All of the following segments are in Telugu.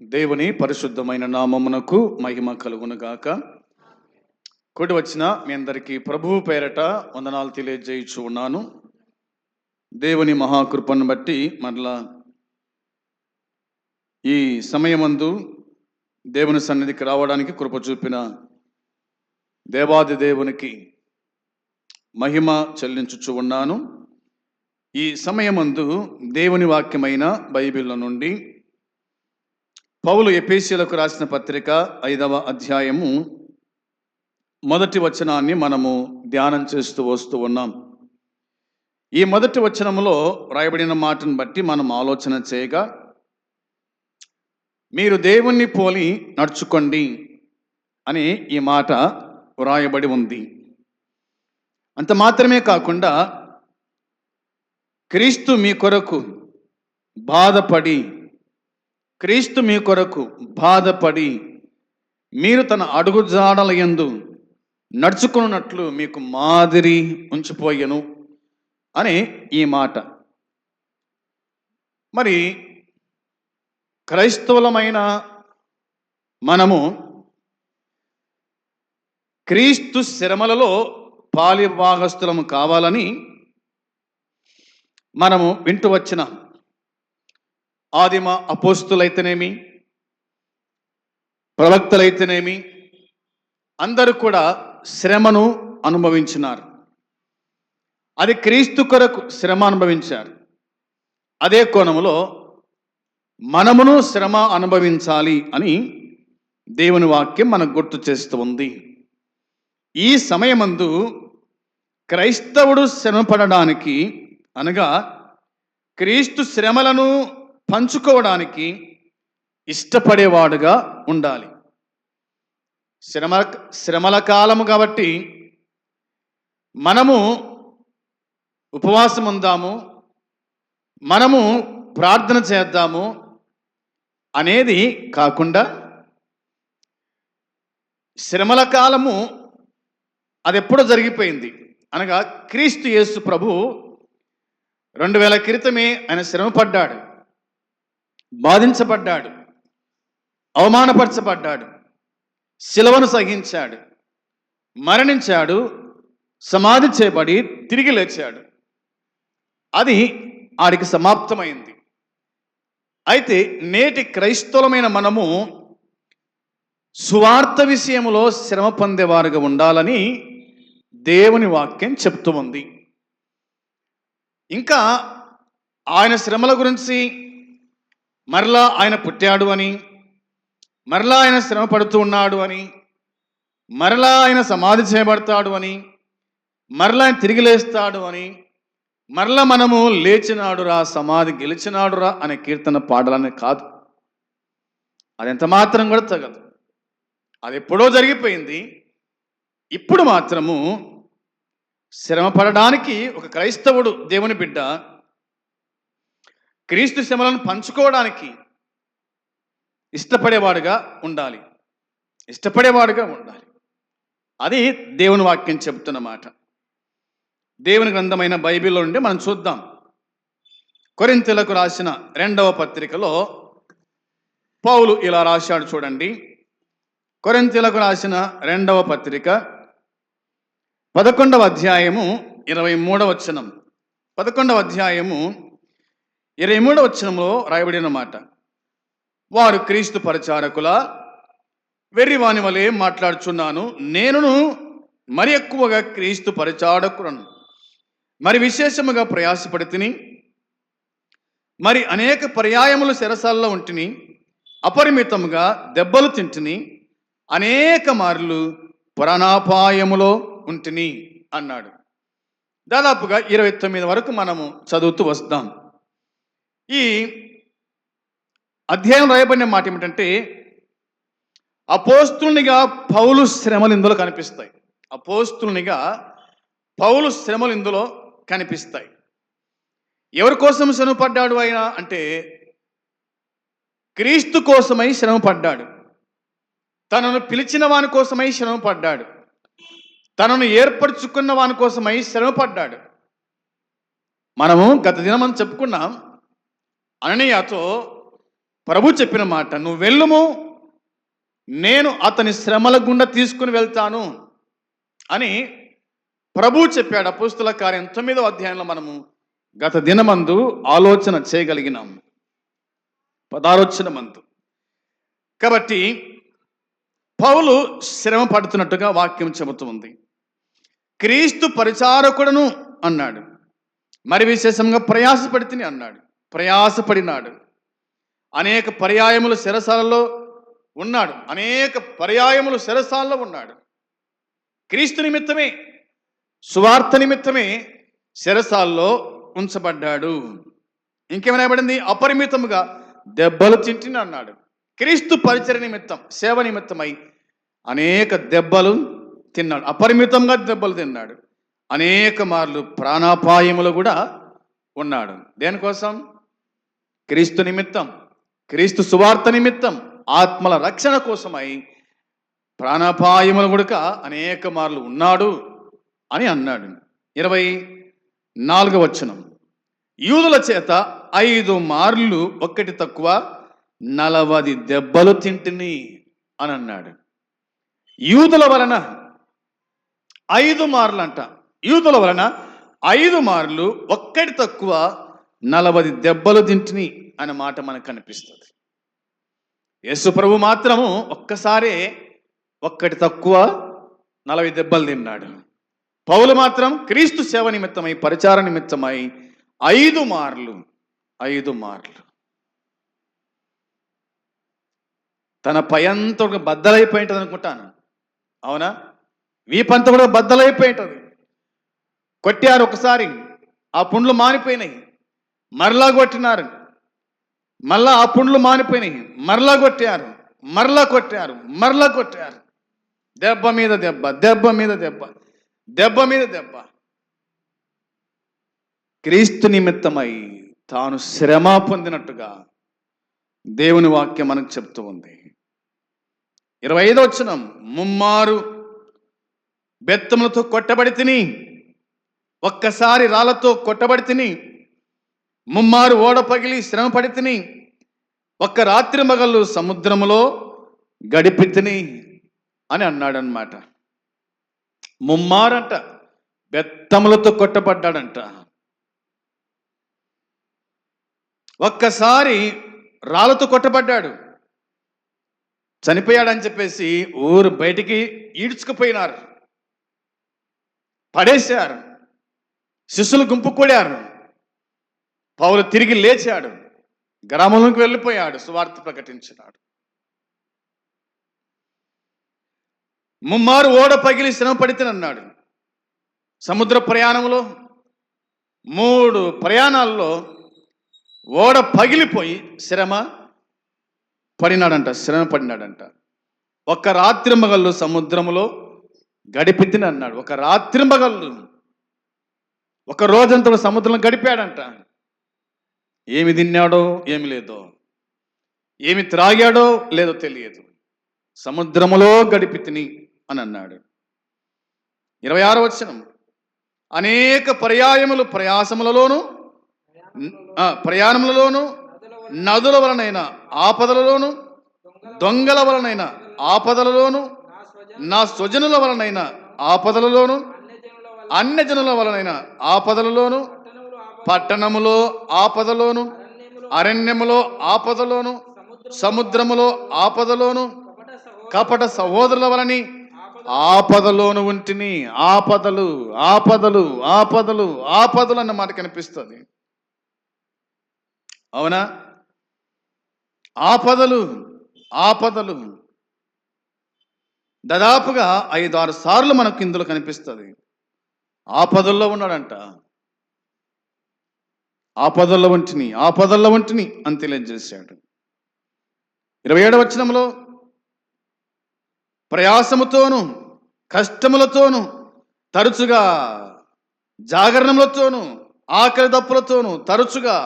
దేవుని పరిశుద్ధమైన నామమునకు మహిమ కలుగునుగాక. కూడి వచ్చిన మీ అందరికీ ప్రభువు పేరట వందనాలు తెలియజేయచ్చు ఉన్నాను. దేవుని మహాకృపను బట్టి మరలా ఈ సమయమందు దేవుని సన్నిధికి రావడానికి కృప చూపిన దేవాది దేవునికి మహిమ చెల్లించుచు ఉన్నాను. ఈ సమయమందు దేవుని వాక్యమైన బైబిల్ నుండి పౌలు ఎపేసీలకు రాసిన పత్రిక ఐదవ అధ్యాయము మొదటి వచనాన్ని మనము ధ్యానం చేస్తూ వస్తూ ఉన్నాం. ఈ మొదటి వచనములో రాయబడిన మాటను బట్టి మనం ఆలోచన చేయగా మీరు దేవుణ్ణి పోలి నడుచుకోండి అని ఈ మాట వ్రాయబడి ఉంది. అంత మాత్రమే కాకుండా క్రీస్తు మీ కొరకు బాధపడి క్రీస్తు మీ కొరకు బాధపడి మీరు తన అడుగుజాడల యందు నడుచుకున్నట్లు మీకు మాదిరి ఉంచిపోయెను అని ఈ మాట. మరి క్రైస్తవులమైన మనము క్రీస్తు శ్రమలలో పాలిభాగస్థులము కావాలని మనము వింటూ వచ్చిన ఆదిమ అపోస్తులైతేనేమి ప్రవక్తలైతేనేమి అందరూ కూడా శ్రమను అనుభవించినారు. అది క్రీస్తు కొరకు శ్రమ అనుభవించారు. అదే కోణంలో మనమును శ్రమ అనుభవించాలి అని దేవుని వాక్యం మనకు గుర్తు చేస్తూ ఉంది. ఈ సమయమందు క్రైస్తవుడు శ్రమపడడానికి అనగా క్రీస్తు శ్రమలను పంచుకోవడానికి ఇష్టపడేవాడుగా ఉండాలి. శ్రమ శ్రమల కాలము కాబట్టి మనము ఉపవాసం ఉందాము మనము ప్రార్థన చేద్దాము అనేది కాకుండా శ్రమల కాలము అది ఎప్పుడో జరిగిపోయింది. అనగా క్రీస్తు యేసు ప్రభు రెండు వేల క్రితమే ఆయన శ్రమపడ్డాడు. బాధించబడ్డాడు అవమానపరచబడ్డాడు శిలవను సహించాడు మరణించాడు సమాధి చేయబడి తిరిగి లేచాడు. అది ఆడికి సమాప్తమైంది. అయితే నేటి క్రైస్తవులమైన మనము సువార్త విషయంలో శ్రమ పొందేవారుగా ఉండాలని దేవుని వాక్యం చెప్తూ ఉంది. ఇంకా ఆయన శ్రమల గురించి మరలా ఆయన పుట్టాడు అని మరలా ఆయన శ్రమ పడుతూ ఉన్నాడు అని మరలా ఆయన సమాధి చేయబడతాడు అని మరలా ఆయన తిరిగి లేస్తాడు అని మరలా మనము లేచినాడురా సమాధి గెలిచినాడురా అనే కీర్తన పాడాలని కాదు. అది ఎంత మాత్రం కూడా తగదు. అది ఎప్పుడో జరిగిపోయింది. ఇప్పుడు మాత్రము శ్రమ పడడానికి ఒక క్రైస్తవుడు దేవుని బిడ్డ క్రీస్తు శ్రమలను పంచుకోవడానికి ఇష్టపడేవాడుగా ఉండాలి. ఇష్టపడేవాడుగా ఉండాలి. అది దేవుని వాక్యం చెబుతున్న మాట. దేవుని గ్రంథమైన బైబిల్లో నుండి మనం చూద్దాం. కొరింతలకు రాసిన రెండవ పత్రికలో పౌలు ఇలా రాశాడు చూడండి. కొరింతలకు రాసిన రెండవ పత్రిక పదకొండవ అధ్యాయము ఇరవై మూడవ వచనం. పదకొండవ అధ్యాయము ఇరవై మూడవ వచనంలో రాయబడిన మాట. వారు క్రీస్తు పరిచారకుల వెర్రివాని వలె మాట్లాడుచున్నాను. నేనును మరి ఎక్కువగా క్రీస్తు పరిచారకులను. మరి విశేషముగా ప్రయాసపడి తిని మరి అనేక పర్యాయములు శిరసాల్లో ఉంటిని. అపరిమితముగా దెబ్బలు తింటిని. అనేక మార్లు పురాణాపాయములో ఉంటిని అన్నాడు. దాదాపుగా ఇరవై తొమ్మిది వరకు మనము చదువుతూ వస్తాం. ఈ అధ్యాయం రాయబడిన మాట ఏమిటంటే అపోస్తునిగా పౌలు శ్రమలు ఇందులో కనిపిస్తాయి. అపోస్తునిగా పౌలు శ్రమలు ఇందులో కనిపిస్తాయి. ఎవరి కోసం శ్రమ పడ్డాడు ఆయన అంటే క్రీస్తు కోసమై శ్రమ పడ్డాడు తనను పిలిచిన వాని కోసమై శ్రమ పడ్డాడు తనను ఏర్పరచుకున్న వాని కోసమై శ్రమ పడ్డాడు మనము గత దినం మనం చెప్పుకున్నాం అననీయతో ప్రభు చెప్పిన మాట నువ్వు వెళ్ళుము నేను అతని శ్రమల గుండా తీసుకుని వెళ్తాను అని ప్రభు చెప్పాడు అపుస్తుల కార్యం తొమ్మిదో అధ్యాయంలో మనము గత దినమందు ఆలోచన చేయగలిగినాం. పదాలోచన మందు కాబట్టి పౌలు శ్రమ పడుతున్నట్టుగా వాక్యం చెబుతుంది క్రీస్తు పరిచారకుడను అన్నాడు. మరి విశేషంగా ప్రయాసపడితిని అన్నాడు. ప్రయాసపడినాడు. అనేక పర్యాయములు శిరసాలలో ఉన్నాడు. అనేక పర్యాయములు శిరసాలలో ఉన్నాడు. క్రీస్తు నిమిత్తమే సువార్త నిమిత్తమే శిరసాల్లో ఉంచబడ్డాడు. ఇంకేమైనా పడింది అపరిమితముగా దెబ్బలు తింటిని అన్నాడు. క్రీస్తు పరిచయ నిమిత్తం సేవ నిమిత్తమై అనేక దెబ్బలు తిన్నాడు. అపరిమితంగా దెబ్బలు తిన్నాడు. అనేక మార్లు ప్రాణాపాయములు కూడా ఉన్నాడు. దేనికోసం? క్రీస్తు నిమిత్తం క్రీస్తు సువార్త నిమిత్తం ఆత్మల రక్షణ కోసమై ప్రాణాపాయములు గుడక అనేక మార్లు ఉన్నాడు అని అన్నాడు. ఇరవై నాలుగవ వచనం. యూదుల చేత ఐదు మార్లు ఒక్కటి తక్కువ నలవది దెబ్బలు తింటిని అని అన్నాడు. యూదుల వలన ఐదు మార్లు అంట యూదుల వలన ఐదు మార్లు ఒక్కటి తక్కువ నలవది దెబ్బలు తింటిని అనే మాట మనకు కనిపిస్తుంది. యేసు ప్రభు మాత్రము ఒక్కసారే ఒక్కటి తక్కువ నలభై దెబ్బలు తిన్నాడు. పౌలు మాత్రం క్రీస్తు సేవ నిమిత్తమై పరిచార నిమిత్తమై ఐదు మార్లు ఐదు మార్లు తన పయంతో బద్దలైపోయి ఉంటుంది అనుకుంటాను. అవునా? వీపంతా కూడా బద్దలైపోయి ఉంటుంది కొట్టారు ఒకసారి ఆ పుండ్లు మారిపోయినాయి మరలా కొట్టినారు. మరలా ఆ పుండ్లు మానిపోయినాయి. మరలా కొట్టారు. మరలా కొట్టారు. మరలా కొట్టారు. దెబ్బ మీద దెబ్బ దెబ్బ మీద దెబ్బ దెబ్బ మీద దెబ్బ. క్రీస్తు నిమిత్తమై తాను శ్రమ పొందినట్టుగా దేవుని వాక్యం మనకు చెప్తూ ఉంది. ఇరవై ఐదో వచ్చిన ముమ్మారు బెత్తములతో కొట్టబడి తిని ఒక్కసారి రాళ్ళతో కొట్టబడి తిని ముమ్మారు ఓడ పగిలి శ్రమ పడితిని ఒక్క రాత్రి మగళ్ళు సముద్రములో గడిపితిని అని అన్నాడనమాట ముమ్మారంట బెత్తములతో కొట్టబడ్డాడంట. ఒక్కసారి రాళ్ళతో కొట్టబడ్డాడు. చనిపోయాడని చెప్పేసి ఊరు బయటికి ఈడ్చుకుపోయినారు. పడేశారు. శిష్యులు గుంపు కూడారు. పౌలు తిరిగి లేచాడు. గ్రామంలోకి వెళ్ళిపోయాడు. సువార్త ప్రకటించినాడు. ముమ్మారు ఓడ పగిలి శ్రమ పడితేనన్నాడు సముద్ర ప్రయాణంలో మూడు ప్రయాణాల్లో ఓడ పగిలిపోయి శ్రమ పడినాడంట శ్రమ పడినాడంట. ఒక రాత్రి మగళ్ళు సముద్రంలో గడిపితిని అన్నాడు. ఒక రాత్రి మగళ్ళు ఒక రోజంతా సముద్రంలో గడిపాడంట. ఏమి తిన్నాడో ఏమి లేదో ఏమి త్రాగాడో లేదో తెలియదు. సముద్రములో గడిపి తిని అని అన్నాడు. ఇరవై ఆరో వచనం. అనేక పర్యాయములు ప్రయాసములలోను ప్రయాణములలోను నదుల వలనైన ఆపదలలోను దొంగల వలనైన ఆపదలలోను నా స్వజనుల వలనైన ఆపదలలోను అన్యజనుల వలనైన ఆపదలలోను పట్టణములో ఆపదలోను అరణ్యములో ఆపదలోను సముద్రములో ఆపదలోను కపట సహోదరుల వలని ఆపదలోను ఉంటిని ఆపదలు ఆపదలు ఆపదలు ఆపదలు అన్న మాట కనిపిస్తుంది. అవునా? ఆపదలు ఆపదలు. దాదాపుగా ఐదు ఆరు సార్లు మనకు ఇందులో కనిపిస్తుంది. ఆపదల్లో ఉన్నాడంట. ఆపదల వంటిని ఆపదల వంటిని అని తెలియజేశాడు. ఇరవై ఏడవ వచనంలో ప్రయాసముతోను కష్టములతోను తరచుగా జాగరణములతోను ఆకలి దప్పులతోను తరచుగా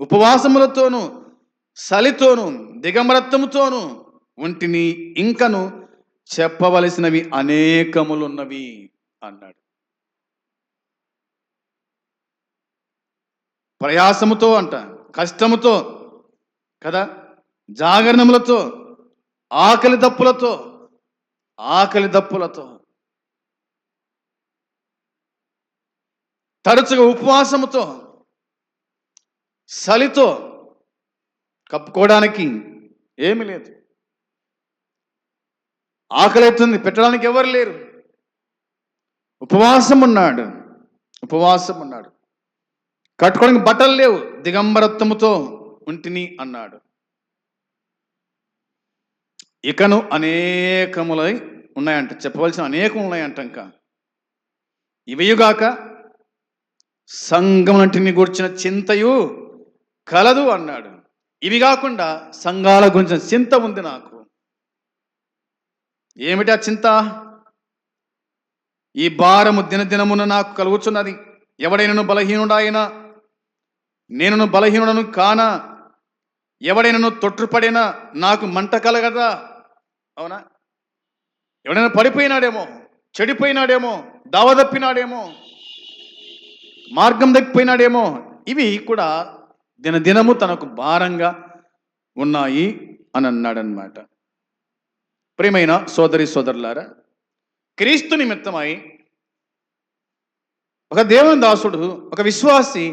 ఉపవాసములతోను సలితోను దిగమరత్వముతోను ఒంటిని ఇంకను చెప్పవలసినవి అనేకములున్నవి అన్నాడు. ప్రయాసముతో అంట కష్టముతో కదా? జాగరణములతో ఆకలి దప్పులతో ఆకలి దప్పులతో. తరచుగా ఉపవాసముతో చలితో కప్పుకోవడానికి ఏమీ లేదు. ఆకలి అవుతుంది పెట్టడానికి ఎవరు లేరు. ఉపవాసం ఉన్నాడు ఉపవాసం ఉన్నాడు కట్టుకోవడానికి బట్టలు లేవు. దిగంబరత్వముతో ఉంటిని అన్నాడు. ఇకను అనేకములై ఉన్నాయంట. చెప్పవలసిన అనేకం ఉన్నాయంట ఇంకా. ఇవయుగాక సంఘమునంటిని గురించిన చింతయు కలదు అన్నాడు. ఇవి కాకుండా సంఘాల గురించిన చింత ఉంది నాకు. ఏమిటి ఆ చింత? ఈ భారము దినదినమున నాకు కలుగుచున్నది. ఎవడైనను బలహీనుడాయినా నేను బలహీనుడను కాన ఎవడైనా తొట్టుపడినా నాకు మంట కలగదా? అవునా? ఎవడైనా పడిపోయినాడేమో చెడిపోయినాడేమో దావదప్పినాడేమో మార్గం తగ్గిపోయినాడేమో ఇవి కూడా దినదినము తనకు భారంగా ఉన్నాయి అని అన్నాడనమాట ప్రియమైన సోదరి సోదరులారా క్రీస్తు నిమిత్తమై ఒక దేవుని దాసుడు ఒక విశ్వాసి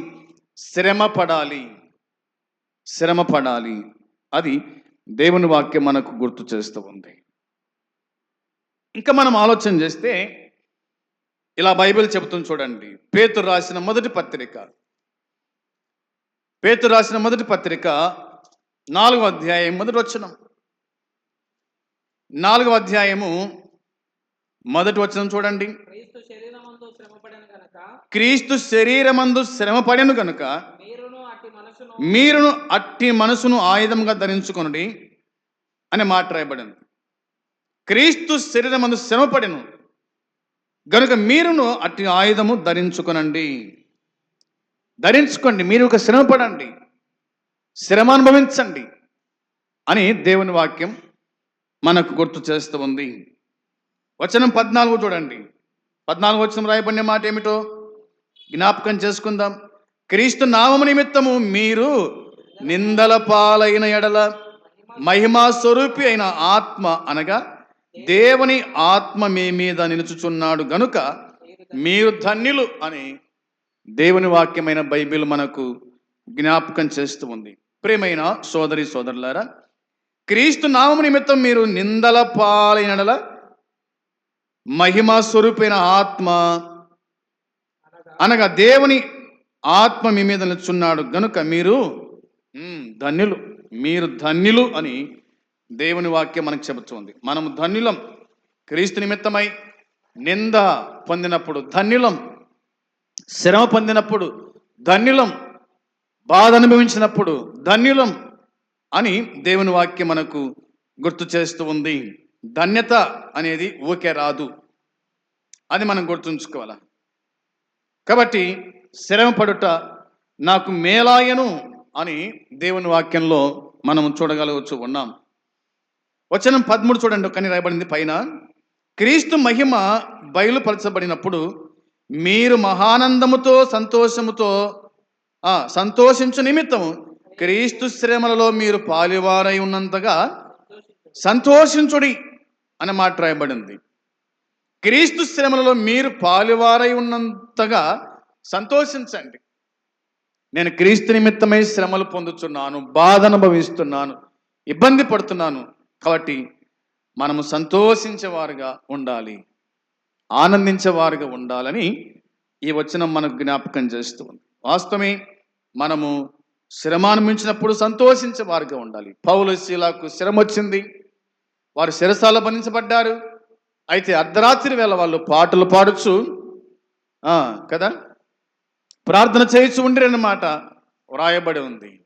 శ్రమ పడాలి శ్రమ పడాలి అది దేవుని వాక్యం మనకు గుర్తు చేస్తూ ఉంది. ఇంకా మనం ఆలోచన చేస్తే ఇలా బైబిల్ చెబుతుంది చూడండి. పేతురు రాసిన మొదటి పత్రిక. పేతురు రాసిన మొదటి పత్రిక నాలుగో అధ్యాయం మొదటి వచనం. నాలుగో అధ్యాయము మొదటి వచనం చూడండి క్రీస్తు శరీరమందు శ్రమపడిన గనక క్రీస్తు శరీరమందు శ్రమ పడెను గనుక మీరును అట్టి మనసును మీరును అట్టి మనసును ఆయుధంగా ధరించుకొనుడి అని మాట రాయబడింది. క్రీస్తు శరీరమందు శ్రమ పడెను గనుక మీరును అట్టి ఆయుధము ధరించుకొనండి. ధరించుకోండి మీరు ఒక శ్రమ పడండి శ్రమ అనుభవించండి అని దేవుని వాక్యం మనకు గుర్తు చేస్తూ ఉంది. వచనం పద్నాలుగు చూడండి. పద్నాలుగు వచనం రాయబడిన మాట ఏమిటో? జ్ఞాపకం చేసుకుందాం. క్రీస్తు నామము నిమిత్తము మీరు నిందల పాలైన ఎడల మహిమా స్వరూపి అయిన ఆత్మ అనగా దేవుని ఆత్మ మీ మీద నిలుచుచున్నాడు గనుక మీరు ధన్యులు అని దేవుని వాక్యమైన బైబిల్ మనకు జ్ఞాపకం చేస్తూ ఉంది. ప్రేమైన సోదరి సోదరులారా క్రీస్తు నామం నిమిత్తం మీరు నిందల పాలైన ఎడల మహిమా స్వరూపైన ఆత్మ అనగా దేవుని ఆత్మ మీ మీద నిలుచున్నాడు గనుక మీరు ధన్యులు. మీరు ధన్యులు అని దేవుని వాక్యం మనకు చెబుతుంది. మనము ధన్యులం. క్రీస్తు నిమిత్తమై నింద పొందినప్పుడు ధన్యులం. శ్రమ పొందినప్పుడు ధన్యులం. బాధ అనుభవించినప్పుడు ధన్యులం అని దేవుని వాక్యం మనకు గుర్తు చేస్తూ ఉంది. ధన్యత అనేది ఊకే రాదు. అది మనం గుర్తుంచుకోవాలి? కాబట్టి శ్రమ పడుట నాకు మేలాయను అని దేవుని వాక్యంలో మనం చూడగలవచ్చు ఉన్నాం. వచనం పదమూడు చూడండి ఒకని రాయబడింది. పైన క్రీస్తు మహిమ బయలుపరచబడినప్పుడు మీరు మహానందముతో సంతోషముతో సంతోషించు నిమిత్తము క్రీస్తు శ్రమలలో మీరు పాలివారై ఉన్నంతగా సంతోషించుడి అనే మాట రాయబడింది. క్రీస్తు శ్రమలలో మీరు పాలువారై ఉన్నంతగా సంతోషించండి. నేను క్రీస్తు నిమిత్తమై శ్రమలు పొందుతున్నాను బాధ అనుభవిస్తున్నాను ఇబ్బంది పడుతున్నాను కాబట్టి మనము సంతోషించేవారుగా ఉండాలి ఆనందించేవారుగా ఉండాలని ఈ వచనం మనకు జ్ఞాపకం చేస్తూ ఉంది వాస్తవమే మనము శ్రమ అనుభవించినప్పుడు సంతోషించేవారుగా ఉండాలి. పౌలు శీలకు శ్రమ వచ్చింది. వారు శిరసాల బంధించబడ్డారు. అయితే అర్ధరాత్రి వేళ వాళ్ళు పాటలు పాడుచు ఆ, కదా? ప్రార్థన చేయొచ్చు ఉండిరన్నమాట. వ్రాయబడి ఉంది.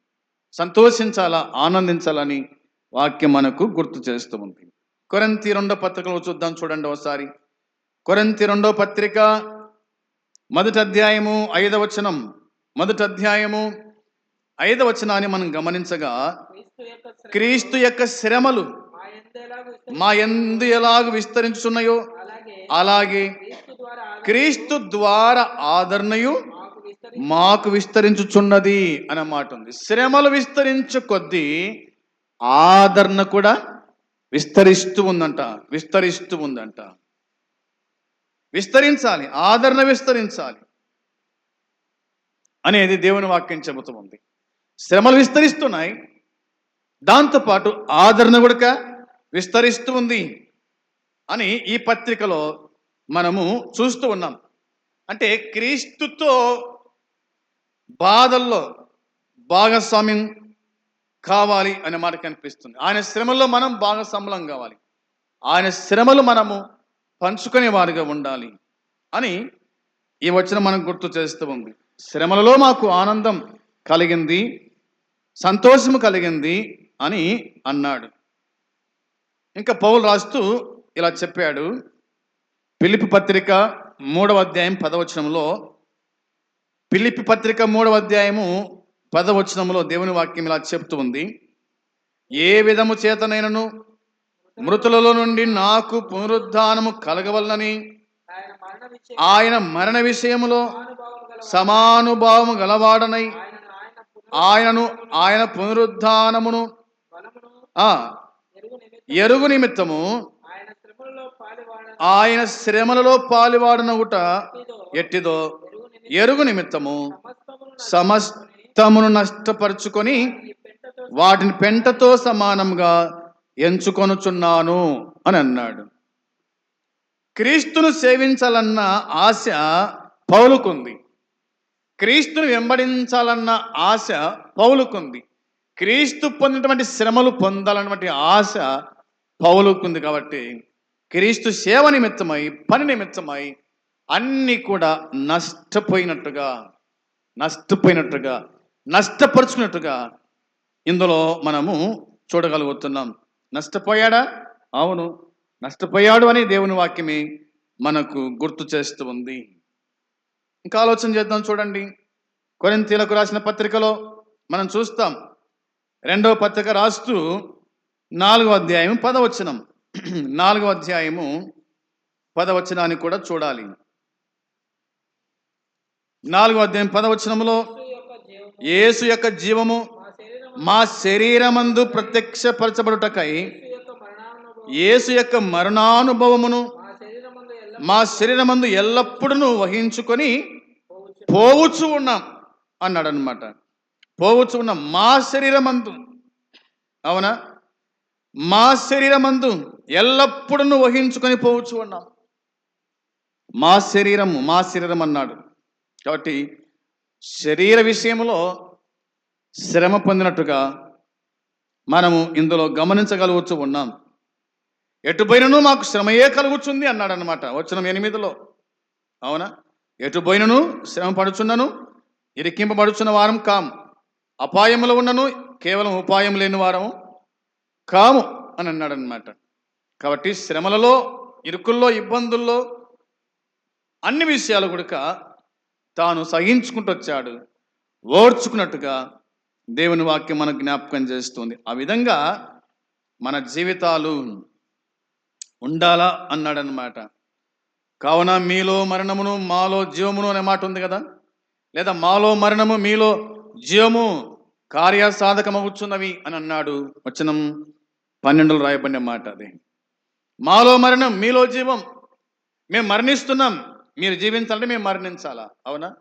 సంతోషించాలా ఆనందించాలని వాక్యం మనకు గుర్తు చేస్తూ ఉంది. కొరంతి రెండో పత్రికలో చూద్దాం చూడండి ఒకసారి. కొరంతి రెండో పత్రిక మొదటి అధ్యాయము ఐదవ వచనం. మొదటి అధ్యాయము ఐదవ వచనాన్ని మనం గమనించగా క్రీస్తు యొక్క శ్రమలు. మా ఎందు ఎలాగ విస్తరించున్నాయో అలాగే క్రీస్తు ద్వారా ఆదరణయు మాకు విస్తరి మాకు విస్తరించుచున్నది అనే మాట ఉంది. శ్రమలు విస్తరించు కొద్దీ ఆదరణ కూడా విస్తరిస్తూ ఉందంట విస్తరిస్తూ ఉందంట. విస్తరించాలి ఆదరణ విస్తరించాలి అనేది దేవుని వాక్యం చెబుతూ ఉంది. శ్రమలు విస్తరిస్తున్నాయి దాంతోపాటు ఆదరణ కూడా విస్తరిస్తూ ఉంది అని ఈ పత్రికలో మనము చూస్తూ ఉన్నాం. అంటే క్రీస్తుతో బాధల్లో భాగస్వామ్యం కావాలి అనే మాట కనిపిస్తుంది. ఆయన శ్రమలో మనం భాగస్వాములం కావాలి. ఆయన శ్రమలు మనము పంచుకునే వారిగా ఉండాలి అని ఈ వచనం మనం గుర్తు చేస్తూ ఉంది. శ్రమలలో మాకు ఆనందం కలిగింది సంతోషము కలిగింది అని అన్నాడు. ఇంకా పౌలు రాస్తూ ఇలా చెప్పాడు. పిలిపి పత్రిక మూడవ అధ్యాయం పదవచనంలో పిలిపి పత్రిక మూడవ అధ్యాయము పదవచనంలో దేవుని వాక్యం ఇలా చెప్తూ ఉంది. ఏ విధము చేతనైనను మృతులలో నుండి నాకు పునరుద్ధానము కలగవలనని ఆయన మరణ విషయంలో విషయములో సమానుభావము గలవాడనై ఆయనను ఆయన పునరుద్ధానమును ఎరుగు నిమిత్తం ఎరుగు నిమిత్తము ఆయన శ్రమలలో పాలువాడనగుట ఎట్టిదో? ఎరుగు నిమిత్తం ఎరుగు నిమిత్తము సమస్తమును నష్టపరుచుకొని వాటిని పెంటతో సమానంగా ఎంచుకొనుచున్నాను అని అన్నాడు. క్రీస్తును సేవించాలన్న ఆశ పౌలుకుంది. క్రీస్తును వెంబడించాలన్న ఆశ పౌలుకుంది. క్రీస్తు పొందినటువంటి శ్రమలు పొందాలన్నటువంటి ఆశ పౌలుకుంది కాబట్టి క్రీస్తు సేవ నిమిత్తమై పని నిమిత్తమై అన్నీ కూడా నష్టపోయినట్టుగా నష్టపోయినట్టుగా నష్టపరుచుకున్నట్టుగా ఇందులో మనము చూడగలుగుతున్నాం. నష్టపోయాడా? అవును. నష్టపోయాడు అని దేవుని వాక్యమే మనకు గుర్తు చేస్తూ ఉంది. ఇంకా ఆలోచన చేద్దాం చూడండి. కొరింతీలకు రాసిన పత్రికలో మనం చూస్తాం. రెండవ పత్రిక రాస్తూ నాలుగో అధ్యాయం పదవచనం. నాలుగో అధ్యాయము పదవచనాన్ని కూడా చూడాలి. నాలుగో అధ్యాయం పదవచనములో యేసు యొక్క జీవము మా శరీరం శరీరమందు ప్రత్యక్షపరచబడుటకై యేసు యొక్క మరణానుభవమును మా శరీరమందు ఎల్లప్పుడూ వహించుకొని పోవచ్చు పోవచ్చు ఉన్నాం అన్నాడు అనమాట పోవచ్చు ఉన్నాం మా శరీరమందు. అవునా? మా శరీరమందు ఎల్లప్పుడూ వహించుకొని పోవచ్చు ఉన్నాం మా శరీరము మా శరీరం అన్నాడు. కాబట్టి శరీర విషయంలో శ్రమ పొందినట్టుగా మనము ఇందులో గమనించగలుగుతూ ఉన్నాం. ఎటుపోయినను మాకు శ్రమయే కలుగుతుంది అన్నాడు అనమాట వచ్చిన ఎనిమిదిలో. అవునా? ఎటుపోయినను శ్రమ పడుచున్నను ఇరికింపబడుచున్న వారం కాం. అపాయంలో ఉన్నను కేవలం ఉపాయం లేని వారము. కాము అని అన్నాడు అనమాట కాబట్టి శ్రమలలో ఇరుకుల్లో ఇబ్బందుల్లో అన్ని విషయాలు కూడా తాను సహించుకుంటూ వచ్చాడు ఓర్చుకున్నట్టుగా దేవుని వాక్యం మనకు జ్ఞాపకం చేస్తుంది. ఆ విధంగా మన జీవితాలు ఉండాలా అన్నాడనమాట కావున మీలో మరణమును మాలో జీవమును అనే మాట ఉంది కదా లేదా మాలో మరణము మీలో జీవము కార్యసాధకమవుచున్నవి అని అన్నాడు. వచనం పన్నెండులో రాయబడిన మాట అది. మాలో మరణం మీలో జీవం. మేము మరణిస్తున్నాం. మీరు జీవించాలంటే మేము మరణించాలా? అవునా?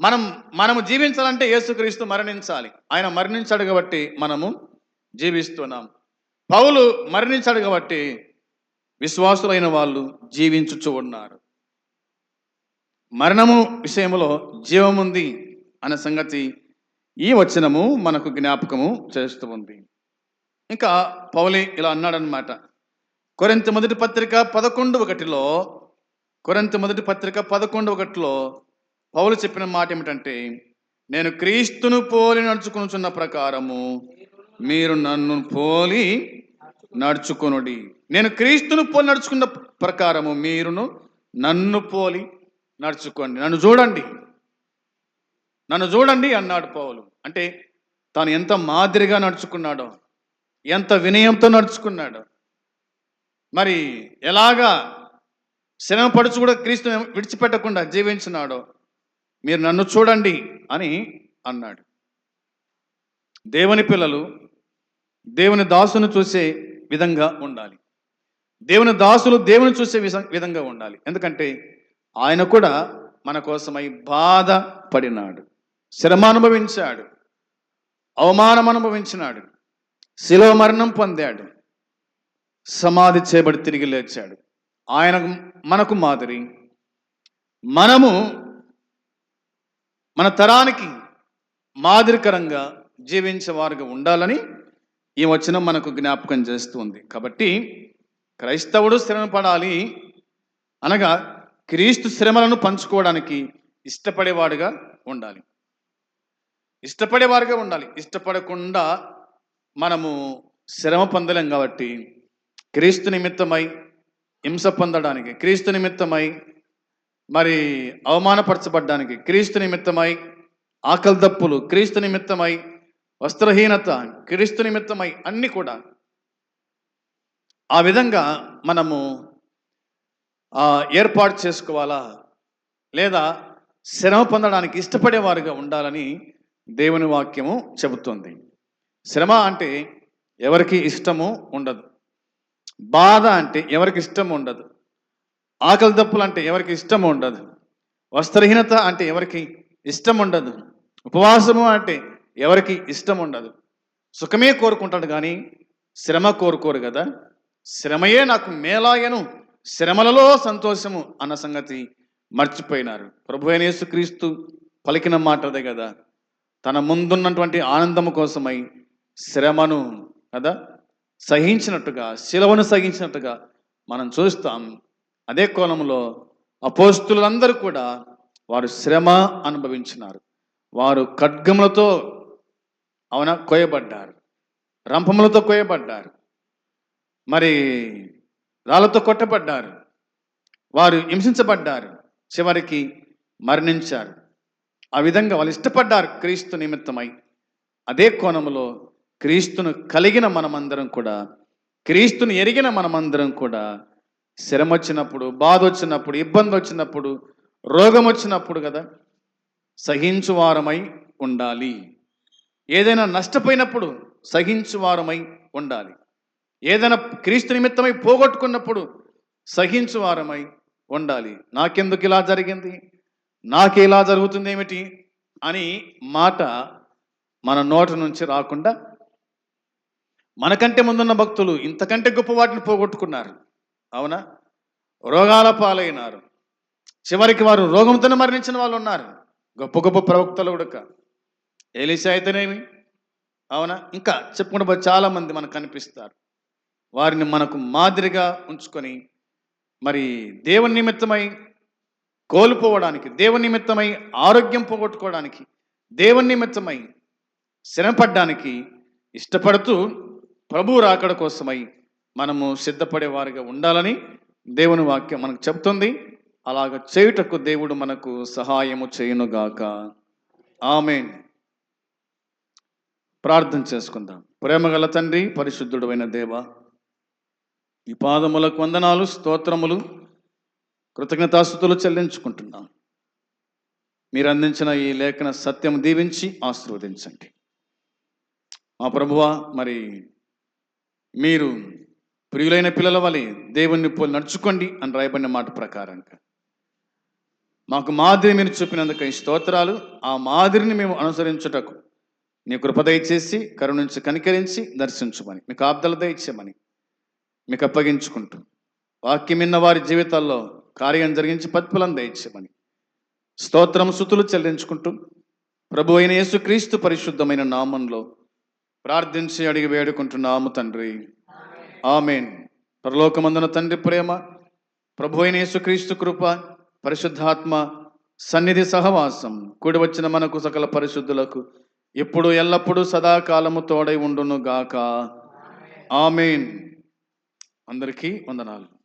మనం మనము జీవించాలంటే యేసుక్రీస్తు మరణించాలి. ఆయన మరణించాడు కాబట్టి మనము జీవిస్తున్నాం. పౌలు మరణించాడు కాబట్టి విశ్వాసులైన వాళ్ళు జీవించుచు ఉన్నారు. మరణము విషయంలో జీవముంది అనే సంగతి ఈ వచనము మనకు జ్ఞాపకము చేస్తూ ఉంది. ఇంకా పౌలి ఇలా అన్నాడనమాట కొరింత మొదటి పత్రిక పదకొండు ఒకటిలో కొరింత మొదటి పత్రిక పదకొండు ఒకటిలో పౌలు చెప్పిన మాట ఏమిటంటే నేను క్రీస్తును పోలి నడుచుకునుచున్న ప్రకారము మీరు నన్ను పోలి నడుచుకొనుడి. నేను క్రీస్తును పోలి నడుచుకున్న ప్రకారము మీరును నన్ను పోలి నడుచుకోండి. నన్ను చూడండి. నన్ను చూడండి అన్నాడు పౌలు. అంటే తాను ఎంత మాదిరిగా నడుచుకున్నాడో. ఎంత వినయంతో నడుచుకున్నాడో. మరి ఎలాగా శ్రమ పడుచు కూడా క్రీస్తు విడిచిపెట్టకుండా జీవించినాడో మీరు నన్ను చూడండి అని అన్నాడు. దేవుని పిల్లలు దేవుని దాసును చూసే విధంగా ఉండాలి. దేవుని దాసులు దేవుని చూసే విధంగా ఉండాలి. ఎందుకంటే ఆయన కూడా మన కోసమై బాధ పడినాడు శ్రమ అనుభవించాడు. అవమానం అనుభవించినాడు. శిలో మరణం పొందాడు. సమాధి చేయబడి తిరిగి లేచాడు. ఆయన మనకు మాదిరి. మనము మన తరానికి మాదిరికరంగా జీవించేవారుగా ఉండాలని ఈ వచనం మనకు జ్ఞాపకం చేస్తుంది. కాబట్టి క్రైస్తవుడు శ్రమ పడాలి అనగా క్రీస్తు శ్రమలను పంచుకోవడానికి ఇష్టపడేవాడుగా ఉండాలి. ఇష్టపడేవారుగా ఉండాలి. ఇష్టపడకుండా మనము శ్రమ పొందలేం కాబట్టి క్రీస్తు నిమిత్తమై హింస పొందడానికి క్రీస్తు నిమిత్తమై మరి అవమానపరచబడ్డానికి క్రీస్తు నిమిత్తమై ఆకలి దప్పులు క్రీస్తు నిమిత్తమై వస్త్రహీనత క్రీస్తు నిమిత్తమై అన్ని కూడా ఆ విధంగా మనము ఆ, ఏర్పాటు చేసుకోవాలా? లేదా శ్రమ పొందడానికి ఇష్టపడేవారుగా ఉండాలని దేవుని వాక్యము చెబుతుంది. శ్రమ అంటే ఎవరికి ఇష్టము ఉండదు. బాధ అంటే ఎవరికి ఇష్టం ఉండదు. ఆకలి దప్పులు అంటే ఎవరికి ఇష్టం ఉండదు. వస్త్రహీనత అంటే ఎవరికి ఇష్టం ఉండదు. ఉపవాసము అంటే ఎవరికి ఇష్టం ఉండదు. సుఖమే కోరుకుంటాడు కానీ శ్రమ కోరుకోరు కదా. శ్రమయే నాకు మేలాయను శ్రమలలో సంతోషము అన్న సంగతి మర్చిపోయినారు. ప్రభు అయిన యేసుక్రీస్తు పలికిన మాట అదే కదా. తన ముందున్నటువంటి ఆనందము కోసమై శ్రమను కదా? సహించినట్టుగా శిలవను సహించినట్టుగా మనం చూస్తాం. అదే కోణంలో అపోస్తులందరూ కూడా వారు శ్రమ అనుభవించినారు. వారు ఖడ్గములతో అవున? కోయబడ్డారు రంపములతో కోయబడ్డారు మరి రాళ్ళతో కొట్టబడ్డారు. వారు హింసించబడ్డారు. చివరికి మరణించారు. ఆ విధంగా వాళ్ళు ఇష్టపడ్డారు క్రీస్తు నిమిత్తమై. అదే కోణంలో క్రీస్తును కలిగిన మనమందరం కూడా క్రీస్తుని ఎరిగిన మనమందరం కూడా శ్రమ వచ్చినప్పుడు బాధ వచ్చినప్పుడు ఇబ్బంది వచ్చినప్పుడు రోగం వచ్చినప్పుడు కదా సహించువారమై ఉండాలి. ఏదైనా నష్టపోయినప్పుడు సహించువారమై ఉండాలి. ఏదైనా క్రీస్తు నిమిత్తమై పోగొట్టుకున్నప్పుడు సహించువారమై ఉండాలి. నాకెందుకు ఇలా జరిగింది? నాకు ఇలా జరుగుతుంది ఏమిటి అని మాట మన నోట నుంచి రాకుండా మనకంటే ముందున్న భక్తులు ఇంతకంటే గొప్ప వాటిని పోగొట్టుకున్నారు. అవునా? రోగాల పాలైనారు. చివరికి వారు రోగంతోనే మరణించిన వాళ్ళు ఉన్నారు. గొప్ప గొప్ప ప్రవక్తలు కూడా ఏలిసా అయితేనేమి? అవునా? ఇంకా చెప్పుకుంటే చాలామంది చాలా మంది మనకు కనిపిస్తారు. వారిని మనకు మాదిరిగా ఉంచుకొని మరి దేవుని నిమిత్తమై కోల్పోవడానికి దేవుని నిమిత్తమై ఆరోగ్యం పోగొట్టుకోవడానికి దేవుని నిమిత్తమై శ్రమపడ్డానికి ఇష్టపడుతూ ప్రభు రాకడ కోసమై మనము సిద్ధపడే వారిగా ఉండాలని దేవుని వాక్యం మనకు చెప్తుంది. అలాగ చేయుటకు దేవుడు మనకు సహాయము చేయునుగాక. ఆమెన్. ప్రార్థన చేసుకుందాం. ప్రేమగల తండ్రి పరిశుద్ధుడు అయిన దేవ ఈ పాదములకు వందనాలు స్తోత్రములు కృతజ్ఞతాస్థుతులు చెల్లించుకుంటున్నాం. మీరు అందించిన ఈ లేఖన సత్యం దీవించి ఆశీర్వదించండి. మా ప్రభువ మరి మీరు ప్రియులైన పిల్లల వలె దేవుణ్ణి పోలి నడుచుకోండి అని రాయబడిన మాట ప్రకారంగా మాకు మాదిరి మీరు చూపినందుకు ఈ స్తోత్రాలు ఆ మాదిరిని మేము అనుసరించుటకు నీ కృప దయచేసి కరుణించి కనికరించి దర్శించమని మీకు ఆబ్దల దయచేయమని మీకు అప్పగించుకుంటూ వాక్యం విన్న వారి జీవితాల్లో కార్యం జరిగించి పత్ఫలం దయచేయమని స్తోత్రం సుతులు చెల్లించుకుంటూ ప్రభు అయిన యేసుక్రీస్తు పరిశుద్ధమైన నామంలో ప్రార్థించి అడిగి వేడుకుంటున్నాము తండ్రి. ఆమెన్. పరలోకమందున తండ్రి ప్రేమ ప్రభు అయిన యేసుక్రీస్తు కృప పరిశుద్ధాత్మ సన్నిధి సహవాసం కూడి వచ్చిన మనకు సకల పరిశుద్ధులకు ఇప్పుడు ఎల్లప్పుడూ సదాకాలము తోడై ఉండును గాక ఆమెన్. అందరికీ వందనాలు.